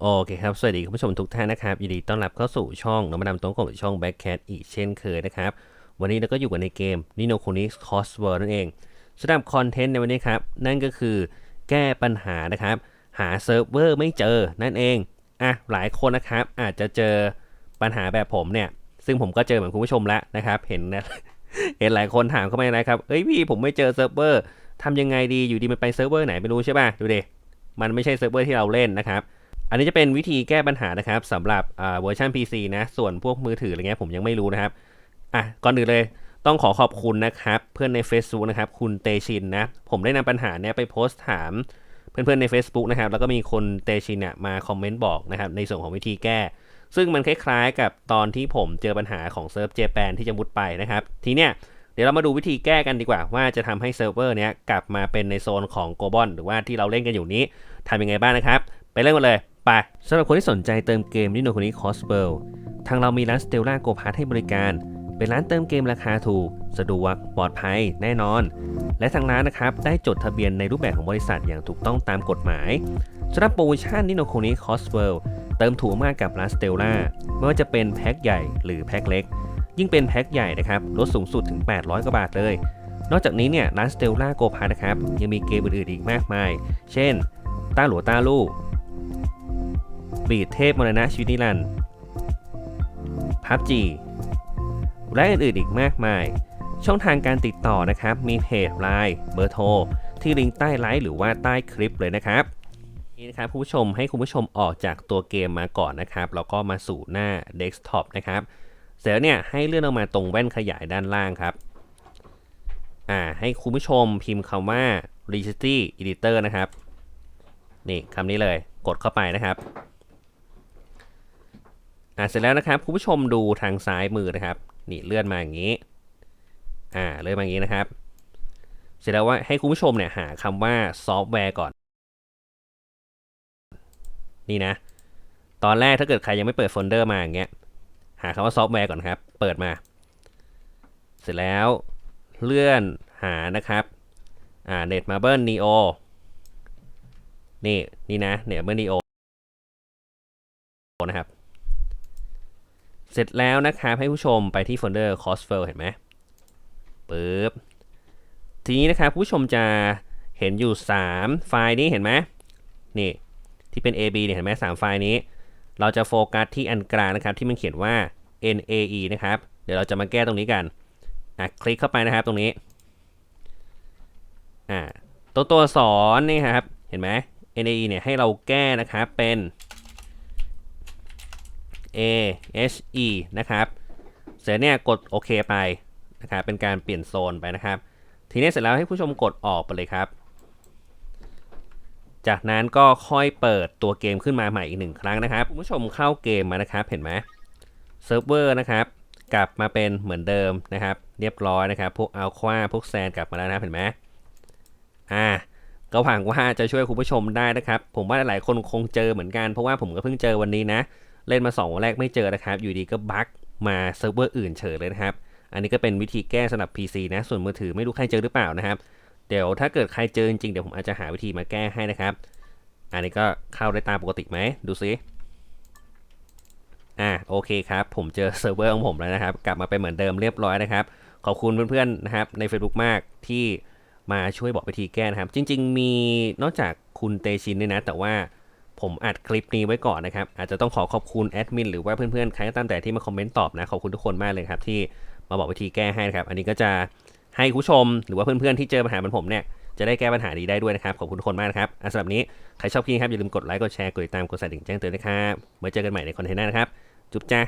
โอเคครับ สวัสดีคุณผู้ชมทุกท่านนะครับ ยินดีต้อนรับเข้าสู่ช่องน้องมาดามต้งกบช่อง Backcat อีกเช่นเคยนะครับ วันนี้เราก็อยู่กันในเกม n i n o k o n i c Crossword นั่นเองสำหรับคอนเทนต์ในวันนี้ครับ นั่นก็คือแก้ปัญหานะครับ หาเซิร์ฟเวอร์ไม่เจอนั่นเอง อะ หลายคนนะครับ อาจจะเจอปัญหาแบบผมเนี่ย ซึ่งผมก็เจอเหมือนคุณผู้ชมแล้วนะครับ เห็นนะ เห็นหลายคนถามเข้ามานะครับ เอ้ยพี่ผมไม่เจอเซิร์ฟเวอร์ทำยังไงดี อยู่ดีมันไปเซิร์ฟเวอร์ไหนไม่รู้ใช่ป่ะ ดูดิ มันไม่ใช่เซิร์ฟเวอร์ที่เราเล่นนะครับ อันนี้จะเป็นวิธีแก้ปัญหานะครับสำหรับเวอร์ชัน PC นะ ส่วนพวกมือถืออะไรเงี้ยผมยังไม่รู้นะครับ อะ ก่อนอื่นเลยต้องขอขอบคุณนะครับ เพื่อนใน Facebook นะครับ คุณเตชินนะ ผมได้นำปัญหาเนี้ยไปโพสต์ถามเพื่อนๆใน Facebook นะครับ แล้วก็มีคนเตชินเนี่ยมาคอมเมนต์บอกนะครับ ในส่วนของวิธีแก้ ซึ่งมันคล้ายๆ กับตอนที่ผมเจอปัญหาของเซิร์ฟเจแปนที่จะมุดไปนะครับ ทีเนี้ยเดี๋ยวเรามาดูวิธีแก้กันดีกว่า ว่าจะทำให้เซิร์ฟเวอร์เนี้ยกลับมาเป็นในโซนของโกลบอลหรือว่าที่เราเล่นกันอยู่นี้ทำยังไงบ้างนะครับ ไปเล่นกันเลย ไปสำหรับคนที่สนใจเติมเกมที่โนคนนี้คอสเบลทางเรามีร้านสเตลล่าโกพาร์ให้บริการ เป็นร้านเติมเกมราคาถูก สะดวก ปลอดภัย แน่นอน และทางร้านนะครับ ได้จดทะเบียนในรูปแบบของบริษัทอย่างถูกต้องตามกฎหมายสำหรับโปรโมชั่นนิโนโคนีคอสเวลเติมถูกมากกับร้านสเตลล่าไม่ว่าจะเป็นแพ็คใหญ่หรือแพ็คเล็ก ยิ่งเป็นแพ็คใหญ่นะครับลดสูงสุดถึง 800 กว่าบาทเลย นอกจากนี้เนี่ยร้านสเตลล่าโกพานะครับยังมีเกมอื่นๆอีกมากมาย เช่นต้าหลัวต้าลู่ บีดเทพมรณะชีวิตนิรันดร์พับจีและอื่นๆอีกมากมาย ช่องทางการติดต่อนะครับ มีเพจไลน์เบอร์โทร ที่ลิงก์ใต้ไลฟ์หรือว่าใต้คลิปเลยนะครับนี่นะครับผู้ชมให้คุณผู้ชมออกจากตัวเกมมาก่อนนะครับแล้วก็มาสู่หน้าเดสก์ท็อปนะครับ เสร็จแล้วเนี่ยให้เลื่อนลงมาตรงแว่นขยายด้านล่างครับอ่าให้คุณผู้ชมพิมพ์คำว่า Registry Editor นะครับ นี่คำนี้เลยกดเข้าไปนะครับ อ่าเสร็จแล้วนะครับคุณผู้ชมดูทางซ้ายมือนะครับ นี่เลื่อนมาอย่างนี้ อ่าเลื่อนมาอย่างนี้นะครับ เสร็จแล้วว่าให้คุณผู้ชมเนี่ยหาคำว่าซอฟต์แวร์ก่อน นี่นะ ตอนแรกถ้าเกิดใครยังไม่เปิดโฟลเดอร์มาอย่างเงี้ย หาคำว่าซอฟต์แวร์ก่อนครับ เปิดมา เสร็จแล้วเลื่อนหานะครับ อ่า Net Marble Neo นี่ นี่นะ Net Marble Neo นะครับ เสร็จแล้วนะครับให้ผู้ชมไปที่โฟลเดอร์ Crossfell เห็นไหมปึ๊บทีนี้นะครับผู้ชมจะเห็นอยู่ 3 ไฟล์นี้เห็นไหมนี่ที่เป็น AB เนี่ยเห็นไหมสามไฟล์นี้ เราจะโฟกัสที่อันกลางนะครับที่มันเขียนว่า NAE นะครับ เดี๋ยวเราจะมาแก้ตรงนี้กันอะคลิกเข้าไปนะครับตรงนี้อ่าตัวตัวสอนนี่ครับ เห็นไหม NAE เนี่ยให้เราแก้นะครับเป็น A H E นะครับ เสร็จเนี่ยกดโอเคไปนะครับ เป็นการเปลี่ยนโซนไปนะครับ ทีนี้เสร็จแล้วให้ผู้ชมกดออกไปเลยครับ จากนั้นก็ค่อยเปิดตัวเกมขึ้นมาใหม่อีกหนึ่งครั้งนะครับ คุณผู้ชมเข้าเกมมานะครับ เห็นไหมเซิร์ฟเวอร์นะครับ กลับมาเป็นเหมือนเดิมนะครับ เรียบร้อยนะครับ พวกอัลควาพวกแซนกลับมาแล้วนะเห็นไหมอ่าก็หวังว่าจะช่วยคุณผู้ชมได้นะครับ ผมว่าหลายคนคงเจอเหมือนกันเพราะว่าผมก็เพิ่งเจอวันนี้นะ เล่นมา2วันแรกไม่เจอนะครับ อยู่ดีก็บั๊กมาเซิร์ฟเวอร์อื่นเฉยเลยนะครับ อันนี้ก็เป็นวิธีแก้สำหรับ PC นะ ส่วนมือถือไม่รู้ใครเจอหรือเปล่านะครับ เดี๋ยวถ้าเกิดใครเจอจริงเดี๋ยวผมอาจจะหาวิธีมาแก้ให้นะครับ อันนี้ก็เข้าได้ตามปกติไหม ดูซิ อ่าโอเคครับ ผมเจอเซิร์ฟเวอร์ของผมแล้วนะครับ กลับมาเป็นเหมือนเดิมเรียบร้อยนะครับ ขอบคุณเพื่อนๆนะครับใน Facebook มากที่มาช่วยบอกวิธีแก้นะครับ จริง ๆ มีนอกจากคุณเตชินเนี่ยนะ แต่ว่า ผมอัดคลิปนี้ไว้ก่อนนะครับ อาจจะต้องขอขอบคุณแอดมินหรือว่าเพื่อนๆ ใครก็ตามแต่ที่มาคอมเมนต์ตอบนะ ขอบคุณทุกคนมากเลยครับ ที่มาบอกวิธีแก้ให้นะครับ อันนี้ก็จะให้คุณผู้ชมหรือว่าเพื่อนๆ ที่เจอปัญหาเหมือนผมเนี่ยจะได้แก้ปัญหานี้ได้ด้วยนะครับ ขอบคุณทุกคนมากนะครับสำหรับนี้ ใครชอบคลิปครับอย่าลืมกดไลค์กดแชร์กดติดตามกดสั่นดิ่งแจ้งเตือนนะครับไว้เจอกันใหม่ในคอนเทนต์หน้านะครับจุ๊บจ้า